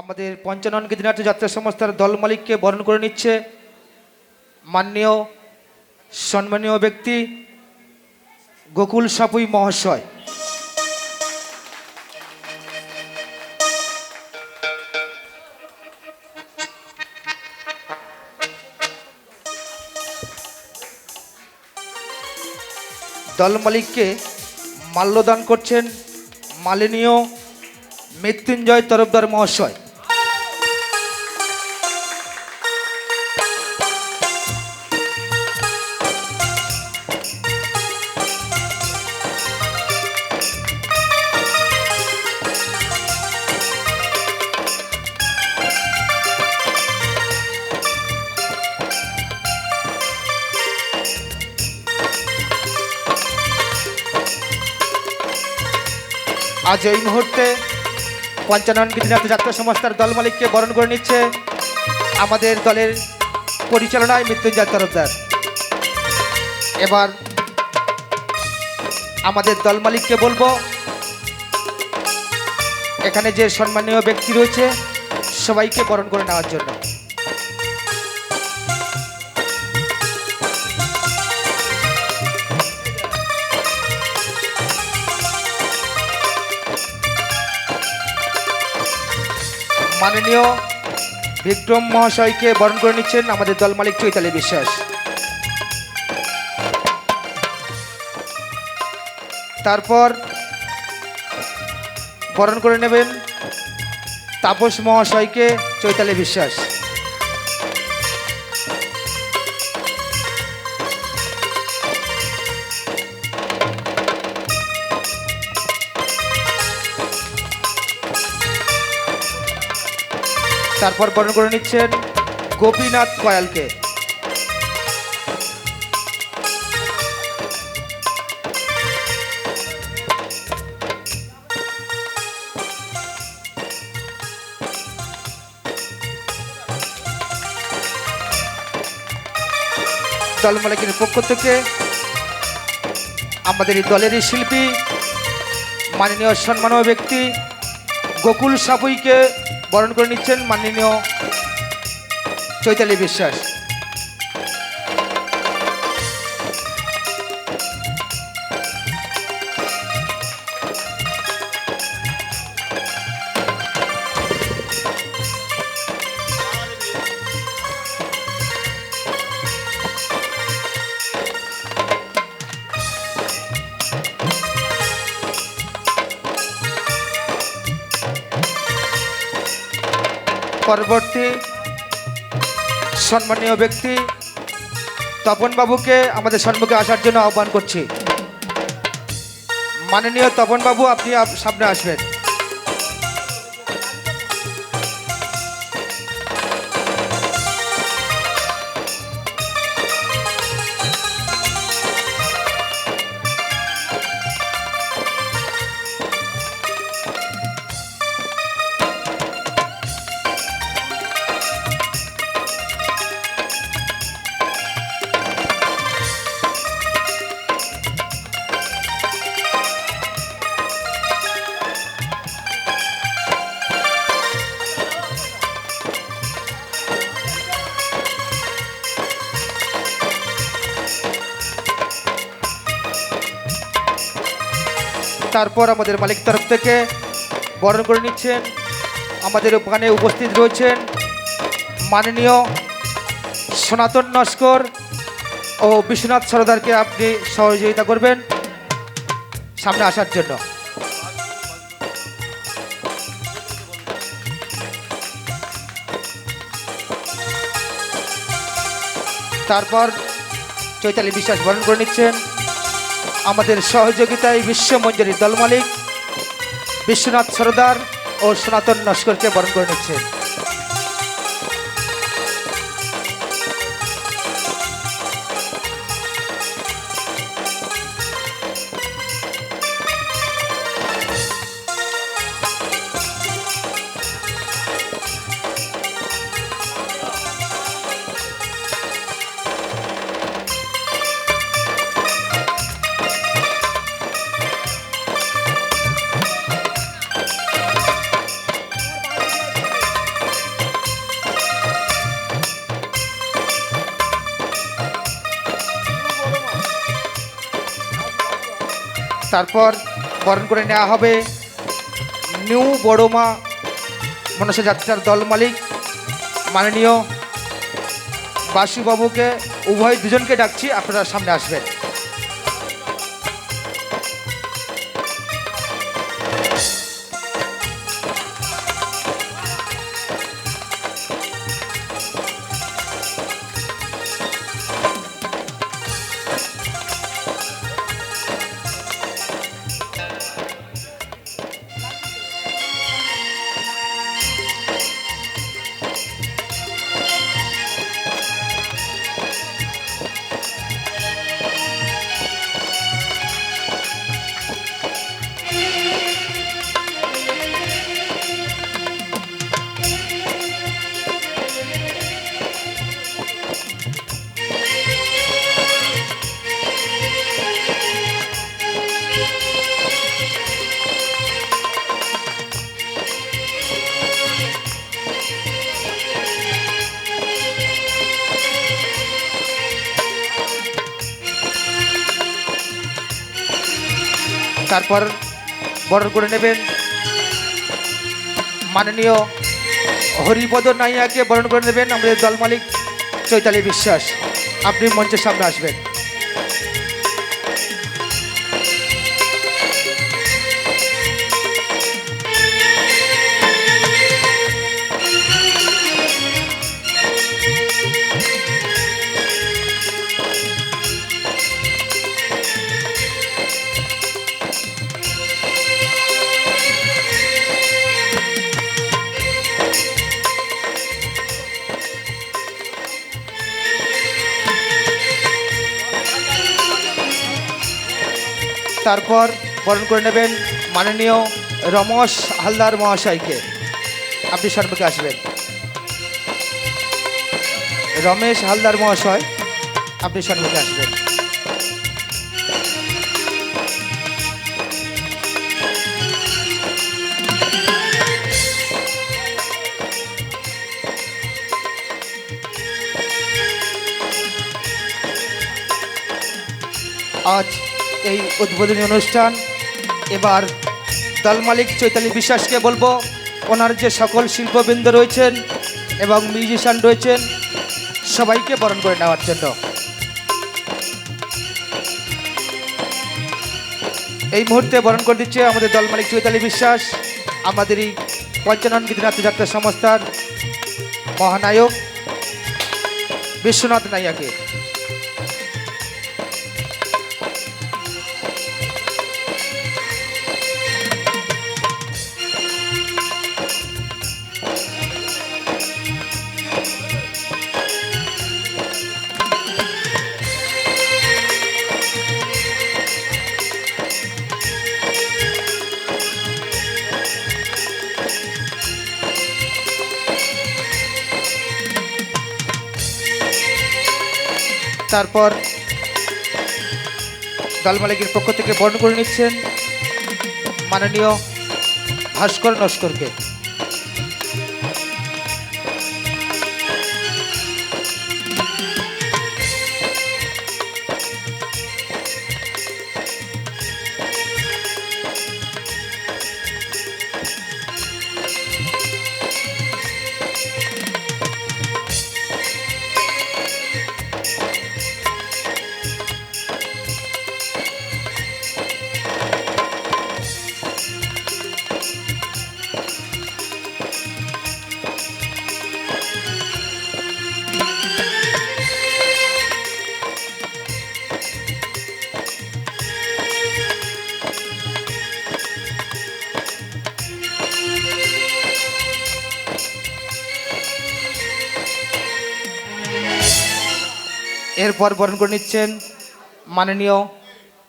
আমাদের পঞ্চানন গিদিনাথ যাত্রা সংস্থার দল মালিককে বরণ করে নিচ্ছে। মাননীয়, সম্মানীয় ব্যক্তি গোকুল সাপুই মহাশয়। দল মালিককে মাল্যদান করছেন মালিনীয় মৃত্যুঞ্জয় তরফদার মহাশয়। আজ এই মুহূর্তে পঞ্চানন গিরিনাথ যাত্রা সংস্থার দল মালিককে বরণ করে নিচ্ছে আমাদের দলের পরিচালনায় মৃত্যুঞ্জয় তরফদার। এবার আমাদের দল মালিককে বলব, এখানে যে সম্মানীয় ব্যক্তি রয়েছে, সবাইকে বরণ করে নেওয়ার জন্য। মাননীয় বিক্রম মহাশয়কে বরণ করে নিচ্ছেন আমাদের দল মালিক চৈতালি বিশ্বাস। তারপর বরণ করে নেবেন তাপস মহাশয়কে চৈতালি বিশ্বাস। তারপর বরণ করে নিচ্ছেন গোপীনাথ কয়ালকে। দল মালিকের পক্ষ থেকে আমাদের এই দলেরই শিল্পী, মাননীয় সম্মানীয় ব্যক্তি গোকুল সাপুইকে বরণ করে নিচ্ছেন মাননীয় চৈতালি বিশ্বাস। পরবর্তী সম্মানীয় ব্যক্তি তপন বাবুকে আমাদের সম্মুখে আসার জন্য আহ্বান করছি। মাননীয় তপন বাবু আপনি সামনে আসবেন। তারপর আমাদের মালিক তরফ থেকে বরণ করে নিচ্ছেন। আমাদের ওখানে উপস্থিত রয়েছেন মাননীয় সনাতন নস্কর ও বিশ্বনাথ সরদারকে আপনি সহযোগিতা করবেন সামনে আসার জন্য। তারপর চৈতালি বিশ্বাস বরণ করে নিচ্ছেন। আমাদের সহযোগিতায় বিশ্বমঞ্জুরি দল মালিক বিশ্বনাথ সরদার ও সনাতন নস্করকে বরণ করে নিচ্ছেন তারপর বরণ করে নেওয়া হবে নিউ বড়মা মনসা যাত্রার দল মালিক, মাননীয় বাসুবাবুকে, উভয় দুজনকে ডাকছি, আপনারা সামনে আসবেন। তারপর বরণ করে নেবেন মাননীয় হরিপদ নাইয়াকে বরণ করে নেবেন আমাদের দল মালিক চৈতালি বিশ্বাস। আপনি মঞ্চের সামনে আসবেন। তারপর বরণ করে নেবেন মাননীয় রমেশ হালদার মহাশয়কে। আপনি সম্মুখে আসবেন। রমেশ হালদার মহাশয়, আপনি সম্মুখে আসবেন। আজ এই উদ্বোধনী অনুষ্ঠান। এবার দল মালিক চৈতালি বিশ্বাসকে বলব, ওনার যে সকল শিল্পবৃন্দ রয়েছেন এবং মিউজিশিয়ান রয়েছেন, সবাইকে বরণ করে নেওয়ার জন্য। এই মুহূর্তে বরণ করে দিচ্ছে আমাদের দল মালিক চৈতালি বিশ্বাস আমাদের এই পঞ্চানন গীতিনাথ যাত্রা সংস্থার মহানায়ক বিশ্বনাথ নাইয়াকে। তারপর দল মালিকের পক্ষ থেকে বর্ণ করে নিচ্ছেন মাননীয় ভাস্কর নস্করকে। এরপর বরণ করে নিচ্ছেন মাননীয়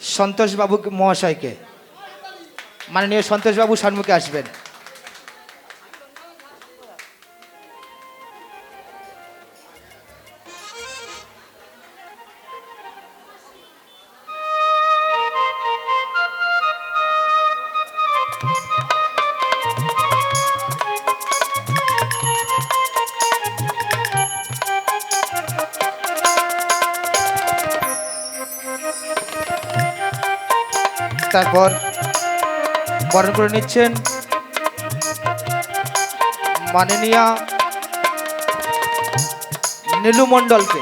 সন্তোষবাবু মহাশয়কে। মাননীয় সন্তোষবাবু সম্মুখে আসবেন। বরণ করে নিচ্ছেন। মাননীয়া নীলু মণ্ডলকে।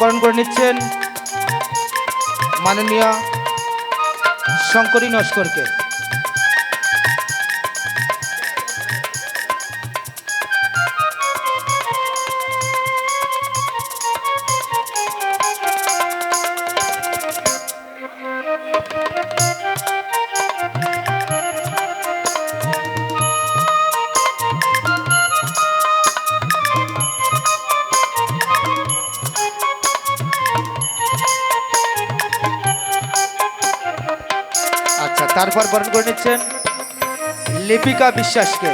বরণ করে নিচ্ছেন মাননীয় শঙ্করী নস্করকে। তারপর বরণ করে নিচ্ছেন লিপিকা বিশ্বাসকে।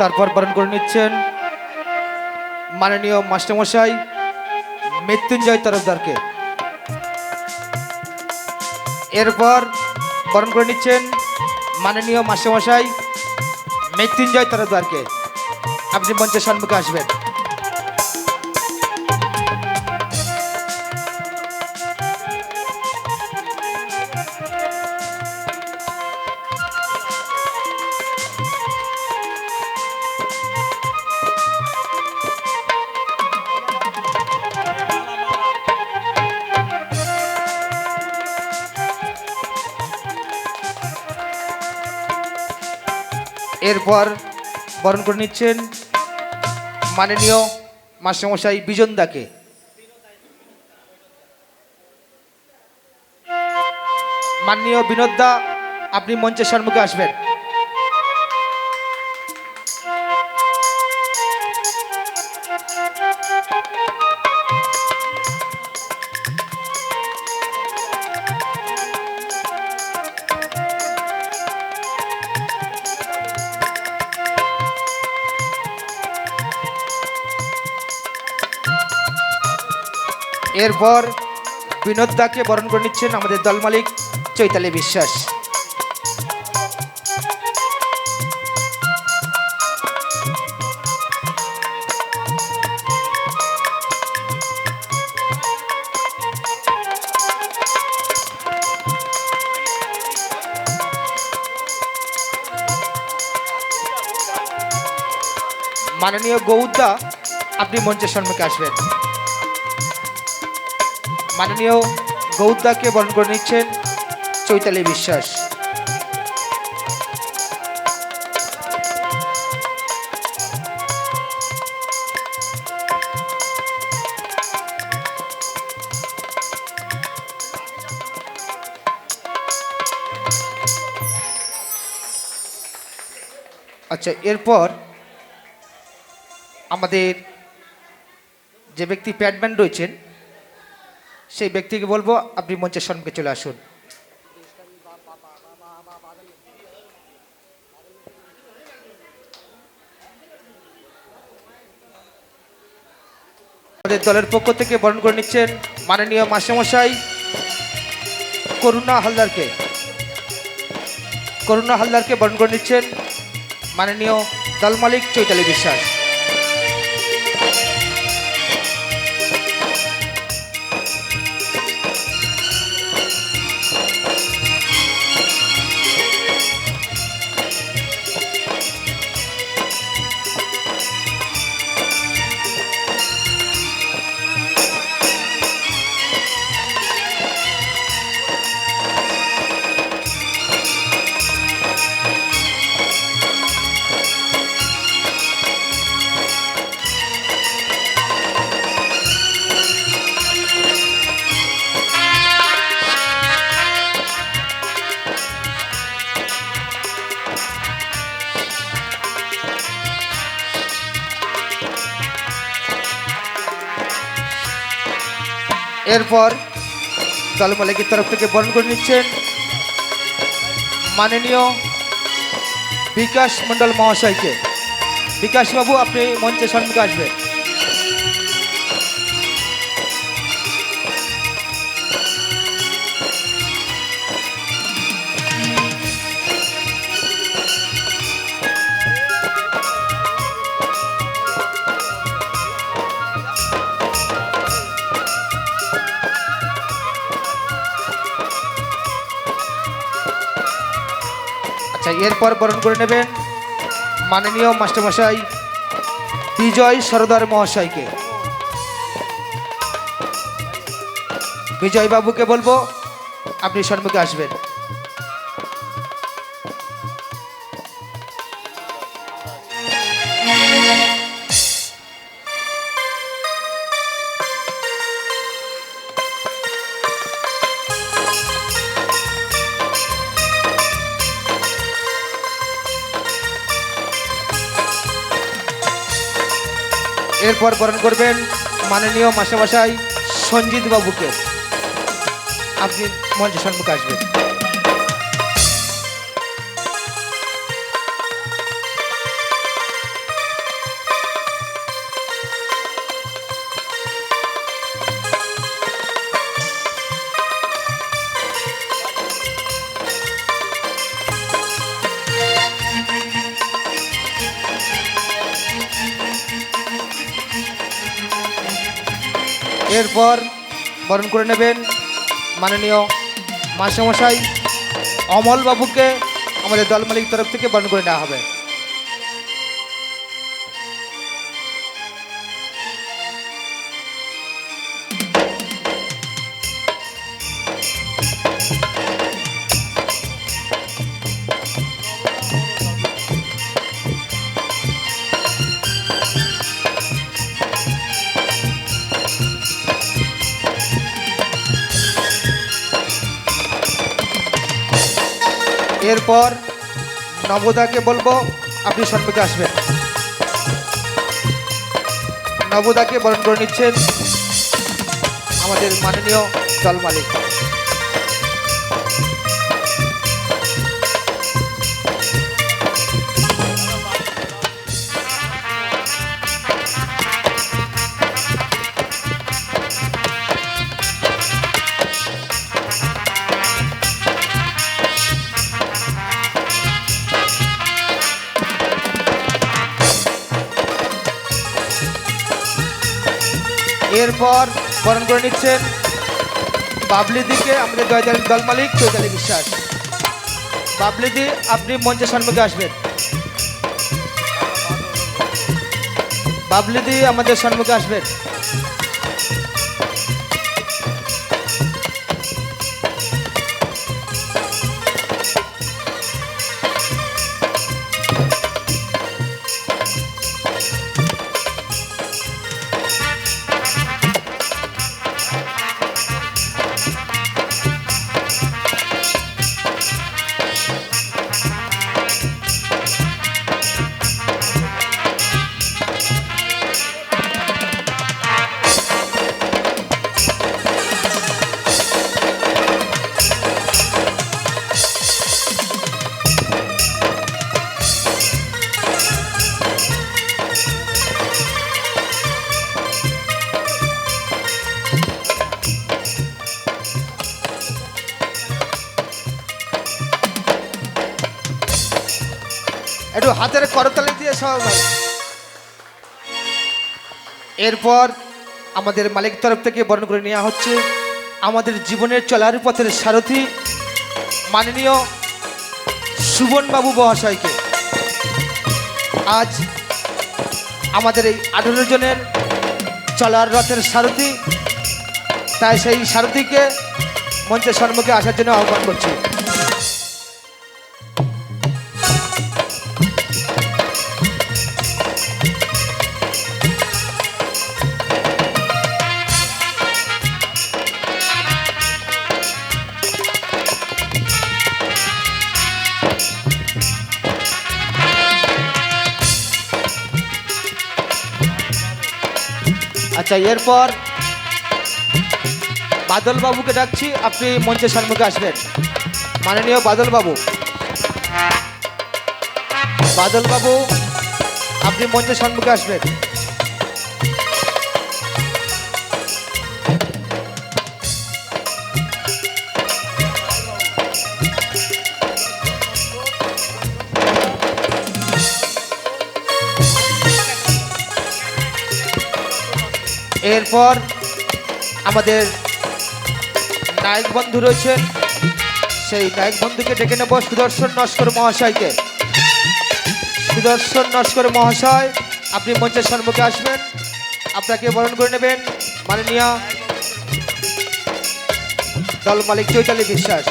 তারপর বরণ করে নিচ্ছেন মাননীয় মাস্টারমশাই মৃত্যুঞ্জয় তরফদারকে। এরপর বরণ করে নিচ্ছেন মাননীয় মাস্টারমশাই মৃত্যুঞ্জয় তরফদারকে। আপনি মঞ্চের সম্মুখে আসবেন। এরপর বরণ করে নিচ্ছেন মাননীয় মাস্টারমশাই বিজনদাকে মাননীয় বিনোদ দা আপনি মঞ্চের সম্মুখে আসবেন। এরপর বিনোদদাকে বরণ করে নিচ্ছেন আমাদের দল মালিক চৈতালি বিশ্বাস। মাননীয় গৌদ্দা আপনি মঞ্চের সম্মুখে আসবেন। মাননীয় গৌদ্দাকে বরণ করে নিচ্ছেন চৈতালি বিশ্বাস। আচ্ছা এরপর আমাদের যে ব্যক্তি প্যাডম্যান রয়েছেন সেই ব্যক্তিকে বলব, আপনি মঞ্চের সম্মুখে চলে আসুন। আমাদের দলের পক্ষ থেকে বরণ করে নিচ্ছেন মাননীয় মাস্টারমশাই করুণা হালদারকে। করুণা হালদারকে বরণ করে নিচ্ছেন মাননীয় দল মালিক চৈতালি বিশ্বাস। এরপর দল মালিকের তরফ থেকে বরণ করে নিচ্ছেন মাননীয় বিকাশ মন্ডল মহাশয়কে। বিকাশবাবু আপনি মঞ্চের সম্মুখে আসবেন। আচ্ছা এরপর বরণ করে নেবেন মাননীয় মাস্টারমশাই বিজয় সরদার মহাশয়কে। বিজয় বাবুকে বলব, আপনি সম্মুখে আসবেন। এরপর বরণ করবেন মাননীয় মাস্টারমশাই সঞ্জিত বাবুকে। আপনি মঞ্চের সম্মুখে আসবেন। এরপর বরণ করে নেবেন মাননীয় মাস্টারমশাই, অমল বাবুকে আমাদের দল মালিক তরফ থেকে বরণ করে নেওয়া হবে। এরপর নবদাকে বলব আপনি সম্মুখে আসবেন। নবদাকে বরণ করে নিচ্ছেন আমাদের মাননীয় দল মালিক। এরপর বরণ করে নিচ্ছেন বাবলি দিকে আমাদের জয়দার দল মালিক চৈতালি বিশ্বাস। বাবলি দি, আপনি মঞ্চের সম্মুখে আসবেন। বাবলি দি আমাদের সম্মুখে আসবেন। এরপর আমাদের মালিক তরফ থেকে বরণ করে নেওয়া হচ্ছে আমাদের জীবনের চলার পথের সারথি মাননীয় সুবনবাবু মহাশয়কে। আজ আমাদের এই আঠেরো জনের চলার রথের সারথি, তাই সেই সারথিকে মঞ্চের সম্মুখে আসার জন্য আহ্বান করছি। আচ্ছা এরপর বাদলবাবুকে ডাকছি, আপনি মঞ্চের সম্মুখে আসবেন। মাননীয় বাদলবাবু। বাদলবাবু বাদল বাবু আপনি মঞ্চের সম্মুখে আসবেন। এরপর আমাদের নায়ক বন্ধু রয়েছে। সেই নায়ক বন্ধুকে ডেকে নেব সুদর্শন নস্কর মহাশয়কে। সুদর্শন নস্কর মহাশয়, আপনি মঞ্চের সম্মুখে আসবেন। আপনাকে বরণ করে নেবেন মাননীয় দল মালিক চৈতালি বিশ্বাস।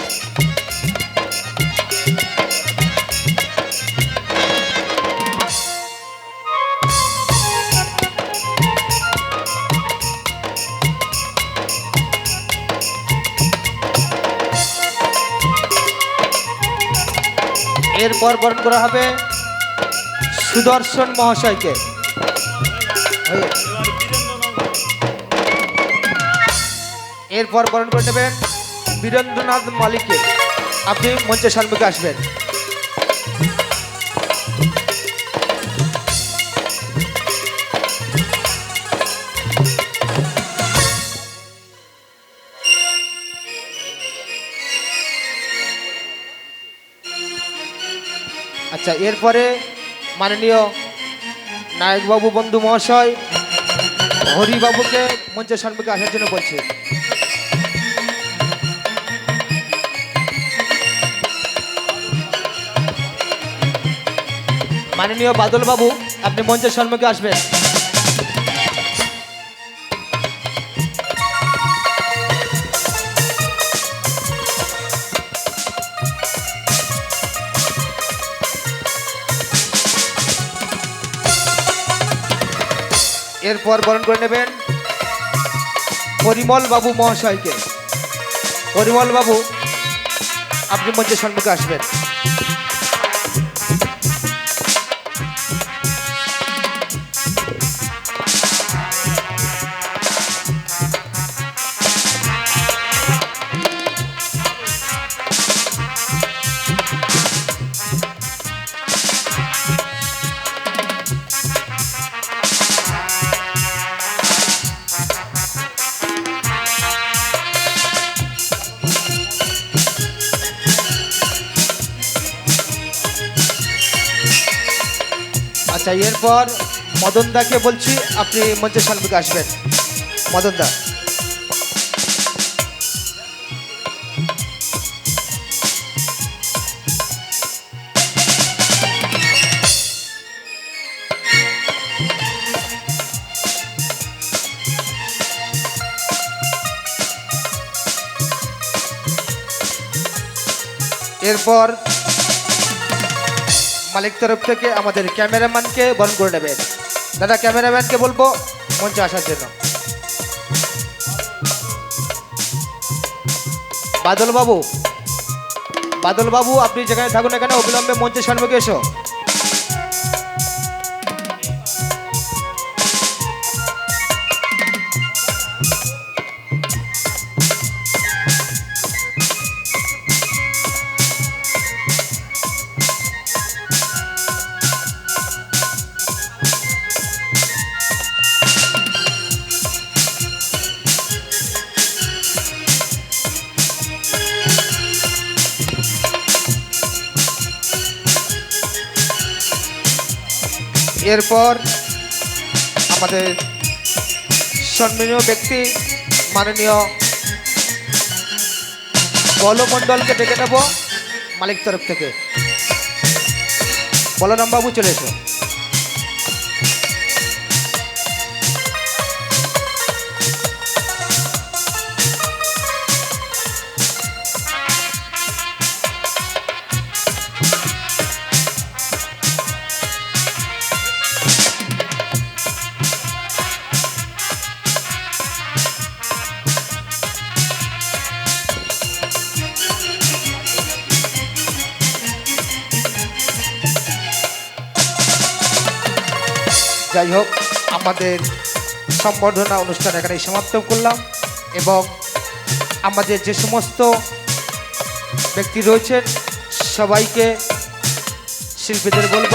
এরপর বরণ করা হবে সুদর্শন মহাশয়কে। এরপর বরণ করে নেবেন বীরেন্দ্রনাথ মালিককে। আপনি মঞ্চের সম্মুখে আসবেন। আচ্ছা এরপরে মাননীয় নায়কবাবু বন্ধু মহাশয়, হরিবাবুকে মঞ্চের সম্মুখে আসার জন্য বলছে। মাননীয় বাদলবাবু, আপনি মঞ্চের সম্মুখে আসবেন। এরপর বরণ করে নেবেন পরিমল বাবু মহাশয়কে। পরিমল বাবু আপনি মঞ্চের সম্মুখে আসবেন। আচ্ছা এরপর মদন দাকে বলছি আপনি মঞ্চের সম্মুখে আসবেন। মদন দা। এরপর মালিক তরফ থেকে আমাদের ক্যামেরাম্যানকে বরণ করে নেবেন দাদা, ক্যামেরাম্যানকে বলব মঞ্চে আসার জন্য। বাদল বাবু বাদল বাবু আপনি যেখানে থাকুন এখানে অবিলম্বে মঞ্চের সম্মুখে এসো। এরপর আমাদের সম্মানীয় ব্যক্তি, মাননীয় বলমণ্ডলকে ডেকে নেব মালিক তরফ থেকে। বলরাম বাবু চলে এসো। যাই হোক, আমাদের সম্বর্ধনা অনুষ্ঠান এখানে সমাপ্ত করলাম এবং আমাদের যে সমস্ত ব্যক্তি রয়েছেন, সবাইকে শিল্পীদের বলব